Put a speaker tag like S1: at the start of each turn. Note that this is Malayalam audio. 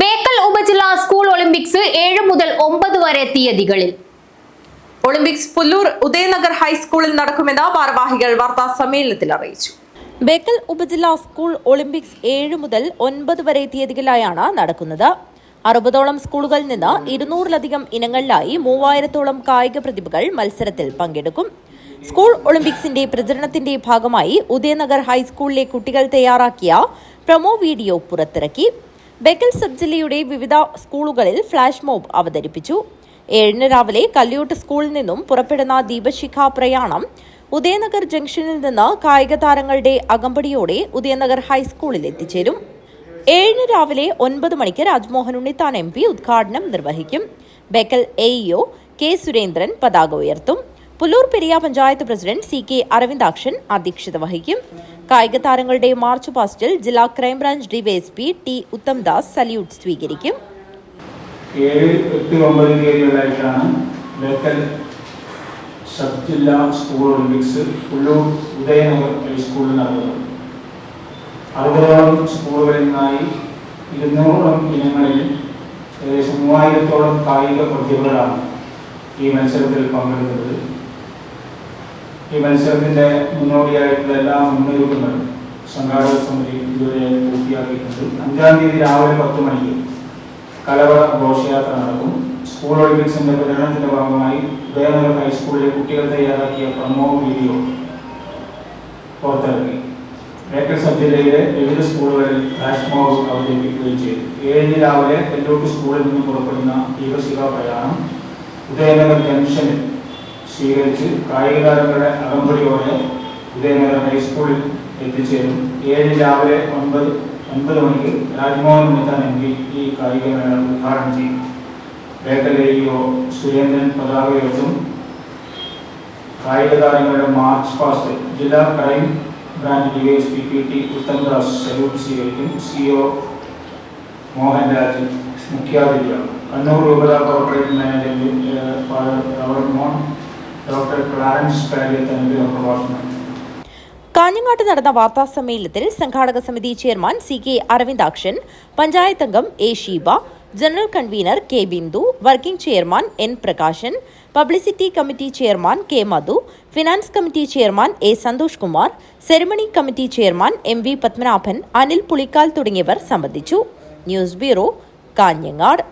S1: ബേക്കൽ ഉപജില്ലാ സ്കൂൾ ഒളിമ്പിക്സ് ഏഴ് മുതൽ ഒമ്പത് വരെ തീയതികളിൽ.
S2: ഒളിമ്പിക്സ് പുല്ലൂർ ഉദയനഗർ ഹൈസ്കൂളിൽ നടക്കുമെന്ന് ഭാരവാഹികൾ വാർത്താ സമ്മേളനത്തിൽ അറിയിച്ചു.
S3: ബേക്കൽ ഉപജില്ലാ സ്കൂൾ ഒളിമ്പിക്സ് ഏഴ് മുതൽ ഒൻപത് വരെ തീയതികളിലായാണ് നടക്കുന്നത്. അറുപതോളം സ്കൂളുകളിൽ നിന്ന് ഇരുന്നൂറിലധികം ഇനങ്ങളിലായി മൂവായിരത്തോളം കായിക പ്രതിഭകൾ മത്സരത്തിൽ പങ്കെടുക്കും. സ്കൂൾ ഒളിമ്പിക്സിന്റെ പ്രചരണത്തിന്റെ ഭാഗമായി ഉദയനഗർ ഹൈസ്കൂളിലെ കുട്ടികൾ തയ്യാറാക്കിയ പ്രൊമോ വീഡിയോ പുറത്തിറക്കി. ബേക്കൽ സബ് ജില്ലയുടെ വിവിധ സ്കൂളുകളിൽ ഫ്ലാഷ് മോബ് അവതരിപ്പിച്ചു. ഏഴിന് രാവിലെ കല്യൂട്ട് സ്കൂളിൽ നിന്നും പുറപ്പെടുന്ന ദീപശിഖ പ്രയാണം ഉദയനഗർ ജംഗ്ഷനിൽ നിന്ന് കായിക താരങ്ങളുടെ അകമ്പടിയോടെ ഉദയനഗർ ഹൈസ്കൂളിൽ എത്തിച്ചേരും. ഏഴിന് രാവിലെ ഒൻപത് മണിക്ക് രാജ്മോഹൻ ഉണ്ണിത്താൻ എം പി ഉദ്ഘാടനം നിർവഹിക്കും. Bekal A EO K Surendran പതാക ഉയർത്തും. Pullur Periya panchayat president C K Aravindakshan അധ്യക്ഷത വഹിക്കും. കായിക താരങ്ങളുടെ മാർച്ച് പാസ്റ്റിൽ ജില്ലാ crime branch DYSP T Uthamdas salute സ്വീകരിക്കും.
S4: ഏഴ് എട്ട് ഒമ്പത് തീയതികളിലായിട്ടാണ് ബേക്കൽ സബ് ജില്ലാ സ്കൂൾ ഒളിമ്പിക്സ് ഉള്ളൂർ ഉദയനഗർ ഹൈസ്കൂളിൽ നടന്നത്. അറുപതോളം സ്കൂളുകളിൽ നിന്നായി ഇരുന്നൂറോളം ഇനങ്ങളിൽ ഏകദേശം മൂവായിരത്തോളം കായിക പ്രതിഭകളാണ് ഈ മത്സരത്തിൽ പങ്കെടുത്തത്. ഈ മത്സരത്തിന്റെ മുന്നോടിയായിട്ടുള്ള എല്ലാ മുന്നൊരുക്കങ്ങളും സംഘാടക സമിതി ഇതുവരെ പൂർത്തിയാക്കിയിട്ടുണ്ട്. അഞ്ചാം തീയതി രാവിലെ പത്ത് മണിക്ക് കലവറ ഘോഷയാത്ര നടക്കും. സ്കൂൾ ഒളിമ്പിക്സിന്റെ പ്രചരണത്തിന്റെ ഭാഗമായി ഉദയനഗർ ഹൈസ്കൂളിലെ കുട്ടികൾ തയ്യാറാക്കിയ പ്രമോ വീഡിയോ പുറത്തിറക്കി. ബേക്കൽ സബ് ജില്ലയിലെ വിവിധ സ്കൂളുകളിൽ ഫ്ലാഷ് മോബ് അവതരിപ്പിക്കുകയും ചെയ്തു. ഏഴിന് രാവിലെ തെല്ലൂട്ട് സ്കൂളിൽ നിന്ന് പുറപ്പെടുന്ന ദീപശിഖ പ്രയാണം ഉദയനഗർ ജംഗ്ഷനിൽ സ്വീകരിച്ച് കായിക താരങ്ങളുടെ അകമ്പടിയോടെ ഉദയനഗർ ഹൈസ്കൂളിൽ എത്തിച്ചേരും. ഏഴ് രാവിലെ ഒൻപത് ഒൻപത് മണിക്ക് രാജ്മോഹൻ ഉണ്ണിത്താൻ എം പി ഈ കായിക മേള ഉദ്ഘാടനം ചെയ്യും. എഇഒ സുരേന്ദ്രൻ പതാക ഉയർത്തും. കായിക താരങ്ങളുടെ മാർച്ച് പാസ്റ്റ് ജില്ലാ crime branch DYSP P T Uthamdas salute സ്വീകരിക്കും. സിഒ മോഹൻ രാജ് മുഖ്യാതിഥിയാണ്. കണ്ണൂർ രൂപത കോർപ്പറേറ്റ് മാനേജർ മോൻ ഡോക്ടർ.
S3: കാഞ്ഞങ്ങാട്ട് നടന്ന വാർത്താ സമ്മേളനത്തിൽ സംഘാടക സമിതി chairman C K Aravindakshan panchayat അംഗം A Sheeba general convener K Bindu working chairman N Prakashan publicity committee chairman K Madhu finance committee chairman A Santhosh Kumar ceremony committee chairman M V Padmanabhan Anil Pulikkal തുടങ്ങിയവർ സംബന്ധിച്ചു ന്യൂസ് ബ്യൂറോ കാഞ്ഞങ്ങാട്